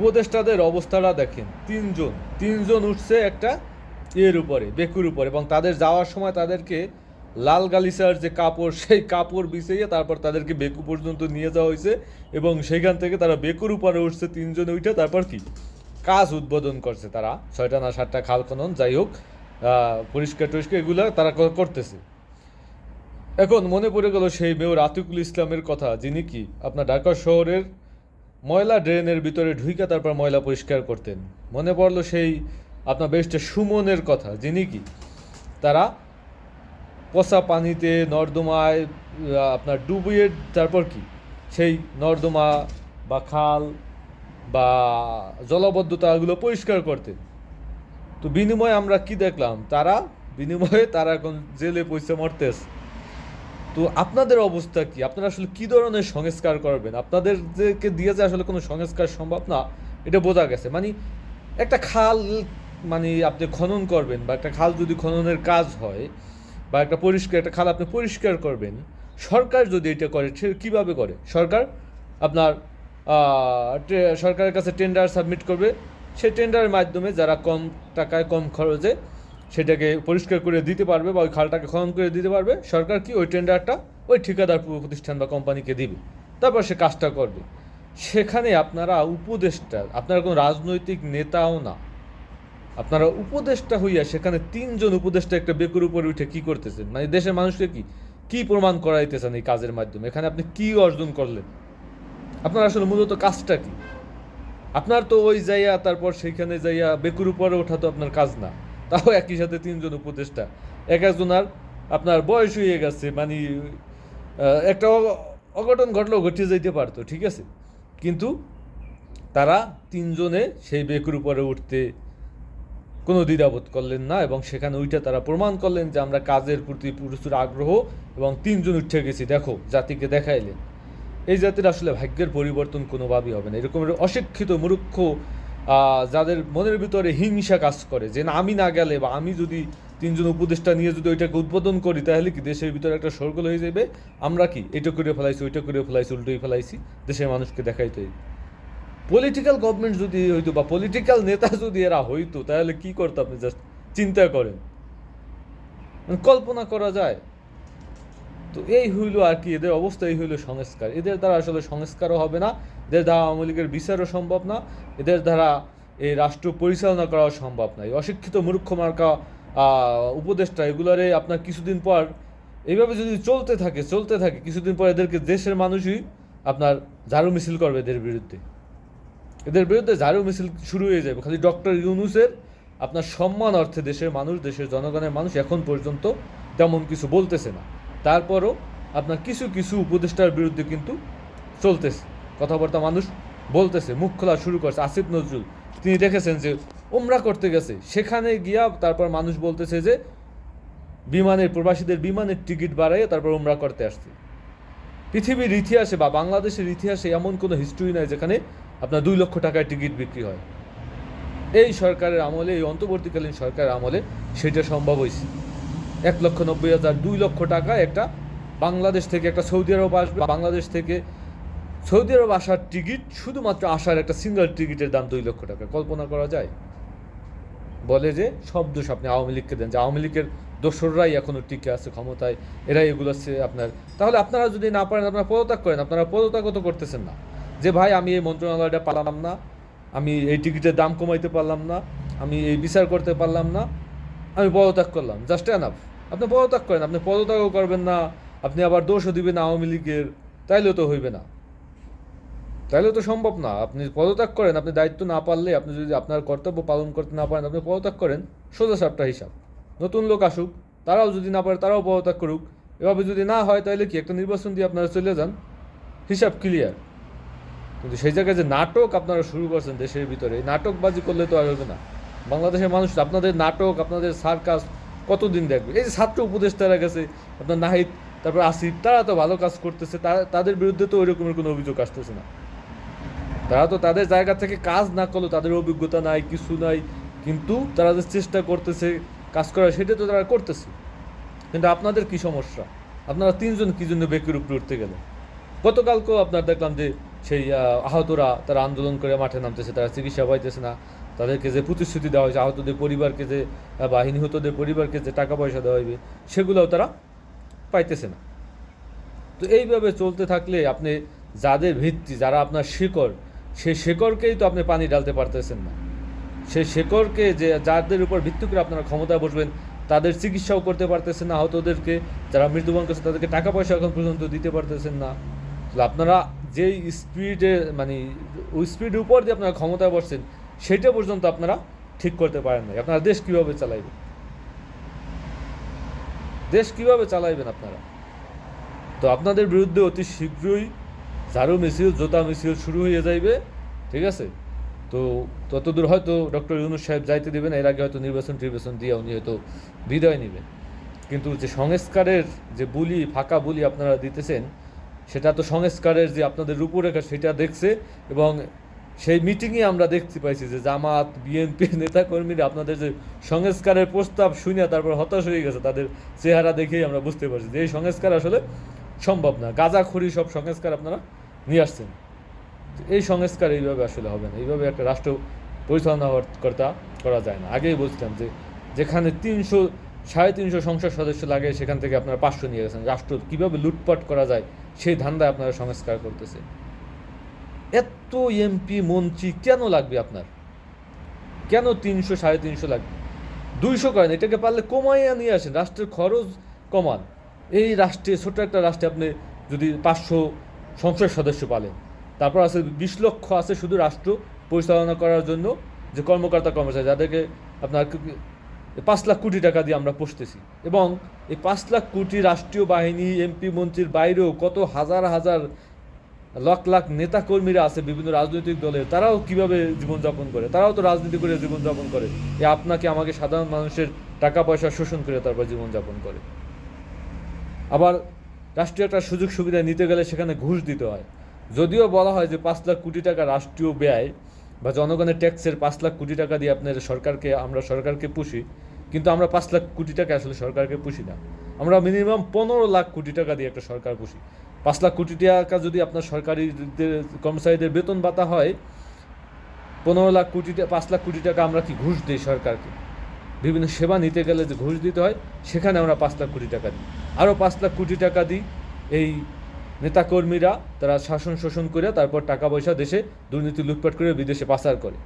উপদেষ্টাদের অবস্থাটা দেখেন, তিনজন তিনজন উঠছে একটা এর উপরে, বেকুর উপরে, এবং তাদের যাওয়ার সময় তাদেরকে লাল গালিসার যে কাপড়, সেই কাপড় বিছিয়ে তারপর তাদেরকে বেকু পর্যন্ত নিয়ে যাওয়া হয়েছে, এবং সেখান থেকে তারা বেকুর উপরে উঠছে, তিনজনে উঠে তারপর কি? কাজ উদ্বোধন করছে তারা, ছয়টা না সাতটা খাল খনন, যাই হোক পরিষ্কার টরিষ্কার এগুলো তারা করতেছে। এখন মনে পড়ে গেল সেই মেয়র আতিকুল ইসলামের কথা, যিনি কি? আপনার ঢাকা শহরের ময়লা ড্রেনের ভিতরে ঢুইকা তারপর ময়লা পরিষ্কার করতেন। মনে পড়ল সেই আপনার বেশটা সুমনের কথা, যিনি কি? তারা পচা পানিতে নর্দমায় আপনার ডুবিয়ে তারপর কি? সেই নর্দমা বা খাল বা জলবদ্ধতাগুলো পরিষ্কার করতেন। তো বিনিময়ে আমরা কি দেখলাম? তারা, বিনিময়ে তারা এখন জেলে পয়সা মরতেছে। তো আপনাদের অবস্থা কি? আপনারা আসলে কি ধরনের সংস্কার করবেন? আপনাদেরকে দিয়ে যে আসলে কোনো সংস্কার সম্ভব না, এটা বোঝা গেছে। মানে একটা খাল মানে আপনি খনন করবেন বা একটা খাল যদি খননের কাজ হয় বা একটা পরিষ্কার, একটা খাল আপনি পরিষ্কার করবেন, সরকার যদি এটা করে, সে কীভাবে করে? সরকার আপনার সরকারের কাছে টেন্ডার সাবমিট করবে। সেই টেন্ডারের মাধ্যমে যারা কম টাকায়, কম খরচে সেটাকে পরিষ্কার করে দিতে পারবে বা ওই খালটাকে খনন করে দিতে পারবে। সরকার কি ওই টেন্ডারটা ওই ঠিকাদার প্রতিষ্ঠান বা কোম্পানিকে দিবে? তারপর সে কাজটা করবে। সেখানে আপনারা উপদেষ্টা, আপনারা কোনো রাজনৈতিক নেতাও না। আপনারা উপদেষ্টা হইয়া সেখানে তিনজন উপদেষ্টা একটা বেকুর উপরে উঠে কি করতেছেন? মানে দেশের মানুষকে কি কি প্রমাণ করাইতেছেন এই কাজের মাধ্যমে? এখানে আপনি কি অর্জন করলেন? আপনার আসলে মূলত কাজটা কি? আপনার তো ওই যাইয়া, তারপর সেইখানে যাইয়া বেকুর উপরে ওঠা তো আপনার কাজ না। তাও একই সাথে তিনজন উপদেষ্টা। এক একজনার আপনার বয়স হয়ে গেছে মানে একটা অঘটন ঘটলেও ঘটিয়ে যাইতে পারতো, ঠিক আছে? কিন্তু তারা তিনজনে সেই বেকুর উপরে উঠতে কোনো দ্বিধাবোধ করলেন না এবং সেখানে ওইটা তারা প্রমাণ করলেন যে আমরা কাজের প্রতি প্রচুর আগ্রহ এবং তিনজন উঠে গেছি। দেখো, জাতিকে দেখাইলেন। এই জাতির আসলে ভাগ্যের পরিবর্তন কোনোভাবেই হবে না। এরকম অশিক্ষিত, মূর্খ যাদের মনের ভিতরে হিংসা কাজ করে যে না, আমি না গেলে বা আমি যদি তিনজন উপদেষ্টা নিয়ে যদি ওইটাকে উদ্বোধন করি, তাহলে কি দেশের ভিতরে একটা সরগোল হয়ে যাবে? আমরা কি? এটা করে ফেলাইছি, ওইটা করে ফেলাইছি, উল্টোই ফেলাইছি, দেশের মানুষকে দেখাইতে। পলিটিক্যাল গভর্নমেন্ট যদি হইতো বা পলিটিক্যাল নেতা যদি এরা হইতো, তাহলে কি করতো আপনি? জাস্ট চিন্তা করেন। মানে কল্পনা করা যায়। তো এই হইল আর কি, এদের অবস্থা, এই হইল সংস্কার। এদের দ্বারা আসলে সংস্কারও হবে না এদের দ্বারা আওয়ামী লীগের বিচারও সম্ভব না, এদের দ্বারা এই রাষ্ট্র পরিচালনা করাও সম্ভব না। এই অশিক্ষিত মূর্খ মার্কা উপদেষ্টা, এগুলারে আপনার কিছুদিন পর, এইভাবে যদি চলতে থাকে চলতে থাকে, কিছুদিন পর এদেরকে দেশের মানুষই আপনার ঝাড়ু মিছিল করবে এদের বিরুদ্ধে। এদের বিরুদ্ধে ঝাড়ু মিছিল শুরু হয়ে যাবে। খালি ডক্টর ইউনুসের আপনার সম্মান অর্থে দেশের মানুষ, দেশের জনগণের মানুষ এখন পর্যন্ত তেমন কিছু বলতেছে না। তারপরও আপনার কিছু কিছু উপদেষ্টার বিরুদ্ধে কিন্তু চলতেছে। কথাবার্তা মানুষ বলতেছে, মুখ খোলা শুরু করছে। আসিফ নজরুল, তিনি দেখেছেন যে ওমরা করতে গেছে। সেখানে গিয়া তারপর মানুষ বলতেছে যে বিমানের, প্রবাসীদের বিমানের টিকিট বাড়াইয়ে তারপর ওমরা করতে আসছে। পৃথিবীর ইতিহাসে বা বাংলাদেশের ইতিহাসে এমন কোনো হিস্ট্রি নাই যেখানে আপনার দুই লক্ষ টাকায় টিকিট বিক্রি হয়। এই সরকারের আমলে, এই অন্তর্বর্তীকালীন সরকারের আমলে সেটা সম্ভব হয়েছে এক লক্ষ নব্বই হাজার দুই লক্ষ টাকা একটা বাংলাদেশ থেকে একটা সৌদি আরব আসবে, বাংলাদেশ থেকে সৌদি আরব আসার টিকিট শুধুমাত্র আসার একটা সিঙ্গেল টিকিটের দাম দুই লক্ষ টাকা। কল্পনা করা যায়? বলে যে, সব দোষ আপনি আওয়ামী লীগকে দেন। যে আওয়ামী লীগের দোসররাই এখনও টিকে আছে ক্ষমতায়, এরাই এগুলো হচ্ছে আপনার। তাহলে আপনারা যদি না পারেন, আপনারা পদত্যাগ করেন। আপনারা পদত্যাগও তো করতেছেন না। যে ভাই, আমি এই মন্ত্রণালয়টা পালাম না। আমি এই টিকিটের দাম কমাইতে পারলাম না। আমি এই বিচার করতে পারলাম না। আমি পদত্যাগ করলাম। জাস্ট এনাফ আপনি পদত্যাগ করেন। আপনি পদত্যাগও করবেন না। আপনি আবার দোষও দিবেন আওয়ামী লীগের। তাইলেও তো হইবে না। তাইলেও তো সম্ভব না। আপনি পদত্যাগ করেন, আপনি দায়িত্ব না পারলে আপনি যদি আপনার কর্তব্য পালন করতে না পারেন, আপনি পদত্যাগ করেন, সোজা সাপটা হিসাব। নতুন লোক আসুক, তারাও যদি না পারে, তারাও পদত্যাগ করুক। এভাবে যদি না হয়, তাহলে কি একটা নির্বাচন দিয়ে আপনারা চলে যান? হিসাব ক্লিয়ার কিন্তু সেই জায়গায় যে নাটক আপনারা শুরু করছেন দেশের ভিতরে, এই নাটকবাজি করলে তো আর হবে না। বাংলাদেশের মানুষ আপনাদের নাটক, আপনাদের সার্কাস কতদিন দেখবে? এই যে ছাত্র উপদেষ্টারা গেছে, আপনার নাহিদ, তারপর আসিফ, তারা তো ভালো কাজ করতেছে তাদের বিরুদ্ধে তো ওই রকমের কোনো অভিযোগ আসতেছে না। তারা তো তাদের জায়গা থেকে কাজ না করলেও তাদের অভিজ্ঞতা নাই, কিছু নাই, কিন্তু তারা যে চেষ্টা করতেছে, কাজ করার, সেটা তো তারা করতেছে। কিন্তু আপনাদের কি সমস্যা? আপনারা তিনজন কি জন্য বেকের উপরে উঠতে গেলেন? গতকালকেও আপনার দেখলাম যে সেই আহতরা তারা আন্দোলন করে মাঠে নামতেছে, তারা চিকিৎসা পাইতেছে না। তাদেরকে যে প্রতিশ্রুতি দেওয়া হয়েছে, আহতদের পরিবারকে যে বা নিহতদের পরিবারকে যে টাকা পয়সা দেওয়া হইবে, সেগুলোও তারা পাইতেছে না। তো এইভাবে চলতে থাকলে আপনি যাদের ভিত্তি, যারা আপনার শিকড় সেই শিকড়কেই তো আপনি পানি ঢালতে পারতেছেন না। সেই শেকড়কে যে, যাদের উপর ভিত্তি করে আপনারা ক্ষমতায় বসবেন, তাদের চিকিৎসাও করতে পারতেছেন না আহতদেরকে। যারা মৃত্যুবরণ করছে, তাদেরকে টাকা পয়সা এখন পর্যন্ত দিতে পারতেছেন না। তাহলে আপনারা যেই স্পিডে মানে ওই স্পিডের উপর দিয়ে আপনারা ক্ষমতায় বসছেন, সেটা পর্যন্ত আপনারা ঠিক করতে পারেন না আপনারা দেশ কীভাবে চালাইবেন? দেশ কীভাবে চালাইবেন আপনারা? তো আপনাদের বিরুদ্ধে অতি শীঘ্রই ঝাড়ু মিছিল, জোতা মিছিল শুরু হয়ে যাইবে, ঠিক আছে? তো ততদূর হয়তো ডক্টর ইউনুস সাহেব যাইতে দেবেন, এর আগে হয়তো নির্বাচন টির্বাচন দিয়ে উনি হয়তো বিদায় নেবেন। কিন্তু যে সংস্কারের যে বুলি, ফাঁকা বুলি আপনারা দিতেছেন, সেটা তো সংস্কারের যে আপনাদের রূপরেখা, সেটা দেখছে এবং সেই মিটিংয়ে আমরা দেখতে পাইছি যে জামাত, বিএনপি নেতাকর্মীরা আপনাদের যে সংস্কারের প্রস্তাব শুনে তারপর হতাশ হয়ে গেছে, তাদের চেহারা দেখেই আমরা বুঝতে পারছি যে এই সংস্কার আসলে সম্ভব না। গাঁজাখড়ি সব সংস্কার আপনারা নিয়ে আসছেন। এই সংস্কার এইভাবে আসলে হবে না। এইভাবে একটা রাষ্ট্র পরিচালনা কর্তা করা যায় না। আগেই বলছিলাম যে, যেখানে তিনশো, সাড়ে তিনশো সংসদ সদস্য লাগে, সেখান থেকে আপনারা পাঁচশো নিয়ে গেছেন। রাষ্ট্র কীভাবে লুটপাট করা যায়, সেই ধান্দায় আপনারা সংস্কার করতেছে। এত এমপি মন্ত্রী কেন লাগবে আপনার? কেন তিনশো, সাড়ে তিনশো লাগবে? দুইশো করেন, এটাকে পারলে কমাইয়া নিয়ে আসেন। রাষ্ট্রের খরচ কমান। এই রাষ্ট্রে, ছোট্ট একটা রাষ্ট্রে আপনি যদি পাঁচশো সংসদ সদস্য পালেন। তারপর আছে বিশ লক্ষ আছে শুধু রাষ্ট্র পরিচালনা করার জন্য যে কর্মকর্তা কর্মচারী, যাদেরকে আপনার পাঁচ লাখ কোটি টাকা দিয়ে আমরা পুষতেছি। এবং এই পাঁচ লাখ কোটি রাষ্ট্রীয় বাহিনী, এমপি, মন্ত্রীর বাইরেও কত হাজার হাজার লাখ লাখ নেতা কর্মীরা আছে বিভিন্ন রাজনৈতিক দলের, তারাও কীভাবে জীবনযাপন করে? তারাও তো রাজনীতি করে জীবনযাপন করে। এ আপনাকে আমাকে সাধারণ মানুষের টাকা পয়সা শোষণ করে তারপর জীবনযাপন করে। আবার রাষ্ট্রীয় একটা সুযোগ সুবিধা নিতে গেলে সেখানে ঘুষ দিতে হয়। যদিও বলা হয় যে পাঁচ লাখ কোটি টাকা রাষ্ট্রীয় ব্যয় বা জনগণের ট্যাক্সের পাঁচ লাখ কোটি টাকা দিয়ে আপনার সরকারকে, আমরা সরকারকে পুষি, কিন্তু আমরা পাঁচ লাখ কোটি টাকা আসলে সরকারকে পুষি না। আমরা মিনিমাম পনেরো লাখ কোটি টাকা দিয়ে একটা সরকার পুষি। পাঁচ লাখ কোটি টাকা যদি আপনার সরকারি কর্মচারীদের বেতন ভাতা হয়, পনেরো লাখ কোটি পাঁচ লাখ কোটি টাকা আমরা কি ঘুষ দিই সরকারকে? বিভিন্ন সেবা নিতে গেলে যে ঘুষ দিতে হয়, সেখানে আমরা পাঁচ লাখ কোটি টাকা দিই। আরও পাঁচ লাখ কোটি টাকা দিই এই নেতাকর্মীরা, তারা শাসন শোষণ করে তারপর টাকা পয়সা দেশে দুর্নীতি লুটপাট করে বিদেশে পাচার করে।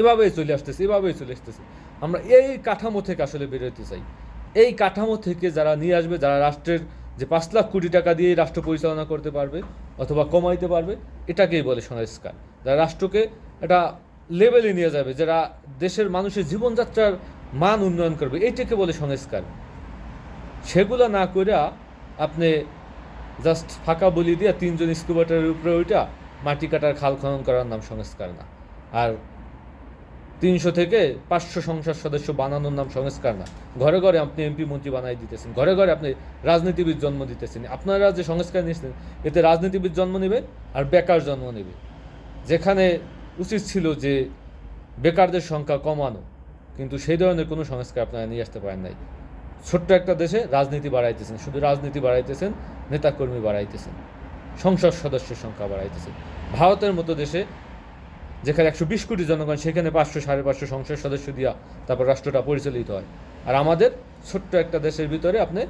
এভাবেই চলে আসতেছে, এভাবেই চলে আসতেছে। আমরা এই কাঠামো থেকে আসলে বেরোতে চাই। এই কাঠামো থেকে যারা নিয়ে আসবে, যারা রাষ্ট্রের যে পাঁচ লাখ কোটি টাকা দিয়ে রাষ্ট্র পরিচালনা করতে পারবে অথবা কমাইতে পারবে, এটাকেই বলে সংস্কার যারা রাষ্ট্রকে একটা লেভেলে নিয়ে যাবে, যারা দেশের মানুষের জীবনযাত্রার মান উন্নয়ন করবে, এইটাকে বলে সংস্কার। সেগুলো না কইরা আপনি জাস্ট ফাঁকা বলি দিয়ে তিনজন স্কুবাটারের উপরে ওইটা মাটি কাটার খাল খনন করার নাম সংস্কার না। আর তিনশো থেকে পাঁচশো সংসদ সদস্য বানানোর নাম সংস্কার না। ঘরে ঘরে আপনি এমপি মন্ত্রী বানাই দিতেছেন, ঘরে ঘরে আপনি রাজনীতিবিদ জন্ম দিতেছেন। আপনারা যে সংস্কার নিয়েছেন, এতে রাজনীতিবিদ জন্ম নেবে আর বেকার জন্ম নেবে। যেখানে উচিত ছিল যে বেকারদের সংখ্যা কমানো কিন্তু সেই ধরনের কোনো সংস্কার আপনারা নিয়ে আসতে পারেন নাই। ছোট্ট একটা দেশে রাজনীতি বাড়াইতেছেন, শুধু রাজনীতি বাড়াইতেছেন, নেতাকর্মী বাড়াইতেছেন, সংসদ সদস্যের সংখ্যা বাড়াইতেছেন। ভারতের মতো দেশে যেখানে একশো বিশ কোটি জনগণ, সেখানে পাঁচশো, সাড়ে পাঁচশো সংসদ সদস্য দিয়া তারপর রাষ্ট্রটা পরিচালিত হয়। আর আমাদের ছোট্ট একটা দেশের ভিতরে আপনি,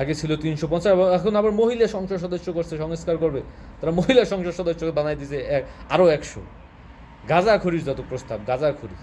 আগে ছিল তিনশো পঞ্চাশ এখন আবার মহিলা সংসদ সদস্য করছে, সংস্কার করবে। তারা মহিলা সংসদ সদস্য বানাই দিয়েছে এক আরও একশো। গাঁজাখুরির যত প্রস্তাব গাঁজাখুরি